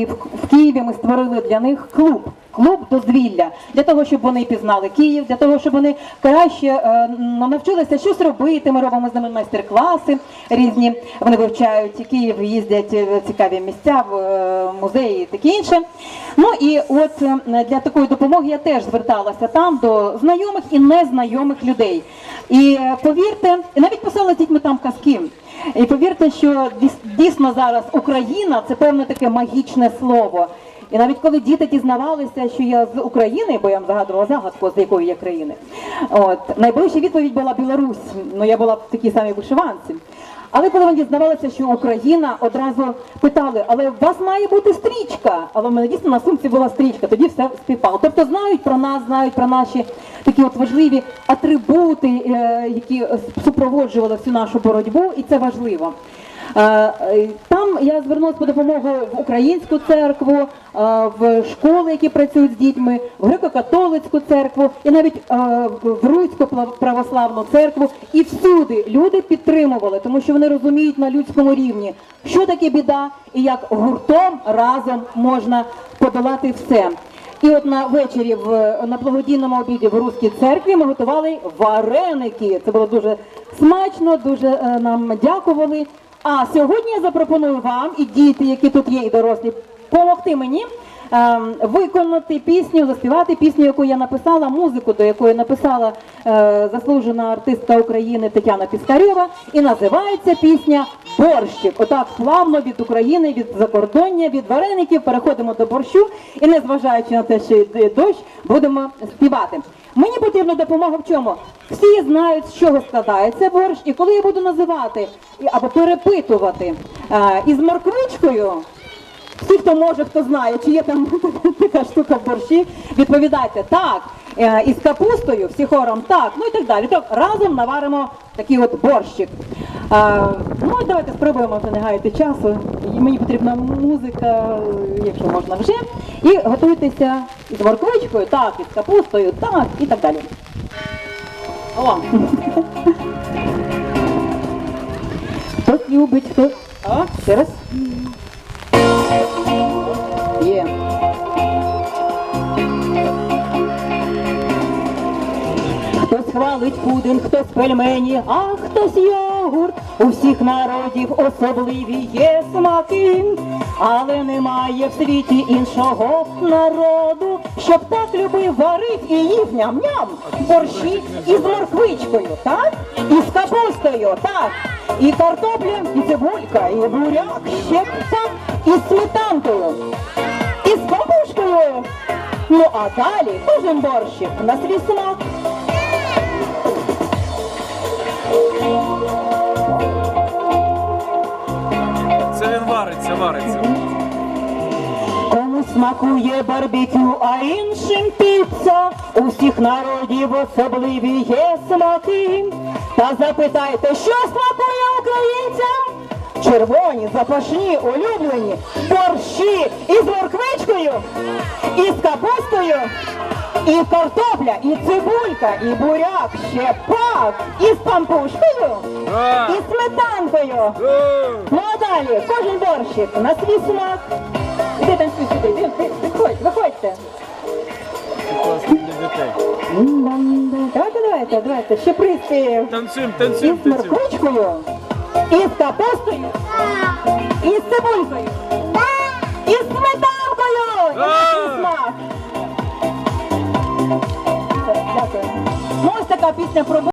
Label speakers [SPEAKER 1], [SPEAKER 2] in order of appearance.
[SPEAKER 1] І в, Києві ми створили для них клуб. Клуб дозвілля для того, щоб вони пізнали Київ, для того, щоб вони краще е, навчилися щось робити. Ми робимо з ними майстер-класи різні. Вони вивчають Київ, їздять в цікаві місця, в е, музеї і таке інше. Ну і от е, для такої допомоги я теж зверталася там до знайомих і незнайомих людей. І е, повірте, навіть писала з дітьми там казки. І повірте, що дійс- дійсно зараз Україна це певне таке магічне слово. І навіть коли діти дізнавалися, що я з України, бо я їм загадувала загадку, з якої я країни, от найближча відповідь була Білорусь. Ну я була в такій самій вишиванці. Але коли вони дізнавалися, що Україна, одразу питали, але у вас має бути стрічка. Але в мене дійсно на сумці була стрічка, тоді все співпало. Тобто знають про нас, знають про наші такі от важливі атрибути, е, які супроводжували всю нашу боротьбу, і це важливо. Е, е, Там я звернулася по допомогу в українську церкву, в школи, які працюють з дітьми, в греко-католицьку церкву і навіть в руську православну церкву. І всюди люди підтримували, тому що вони розуміють на людському рівні, що таке біда і як гуртом разом можна подолати все. І от на вечорі в на благодійному обіді в Руській церкві ми готували вареники. Це було дуже смачно, дуже е, нам дякували. А сьогодні я запропоную вам і діти, які тут є, і дорослі, допомогти мені ем, виконати пісню, заспівати пісню, яку я написала, музику, до якої написала е, заслужена артистка України Тетяна Піскарєва. І називається пісня Борщик. Отак плавно від України, від закордоння, від вареників переходимо до борщу. І незважаючи на те, що йде дощ, будемо співати. Мені потрібна допомога в чому? Всі знають, з чого складається борщ, і коли я буду називати або перепитувати із морквичкою, всі, хто може, хто знає, чи є там така штука в борщі, відповідайте так. Е, Із капустою, всі хором так, ну і так далі. Так, разом наваримо такий от борщик. Е, ну, і давайте спробуємо вже не гаяти часу. Мені потрібна музика, якщо можна вже. І готуйтеся із морквичкою, так, із капустою, так, і так далі. О. Хтось любить, хто. А, ще. Є. Хтось хвалить пудинг, хтось пельмені, а хтось йогурт. У всіх народів особливі є смаки, але немає в світі іншого народу, щоб так любив варить і їв ням-ням борщі із морквичкою, так? І з капустою, так? І картопля, і цибулька, і буряк, ще так, і з сметанкою, і з бабушкою. Ну а далі кожен борщик на свій смак. Кому смакує барбекю, а іншим піца. У всіх народів особливі є смаки. Та запитайте, що смакує українцям? Червоні, запашні, улюблені, борщі із морквичкою, і з капустою, і картопля, і цибулька, і буряк, ще пак, і з пампушкою, і сметанкою.
[SPEAKER 2] Да.
[SPEAKER 1] Ну а далі, кожен борщик на свій смак. Іди танцюй сюди, іди, іди, виходь, виходьте.
[SPEAKER 2] Це класно для дітей.
[SPEAKER 1] Давайте, давайте, давайте, ще приспів.
[SPEAKER 2] Танцюємо,
[SPEAKER 1] І
[SPEAKER 2] танцюємо,
[SPEAKER 1] з
[SPEAKER 2] танцюємо.
[SPEAKER 1] морквичкою, і з капустою, і з цибулькою, і з сметанкою. І на свій смак. Все, Дякую. Ну ось така пісня про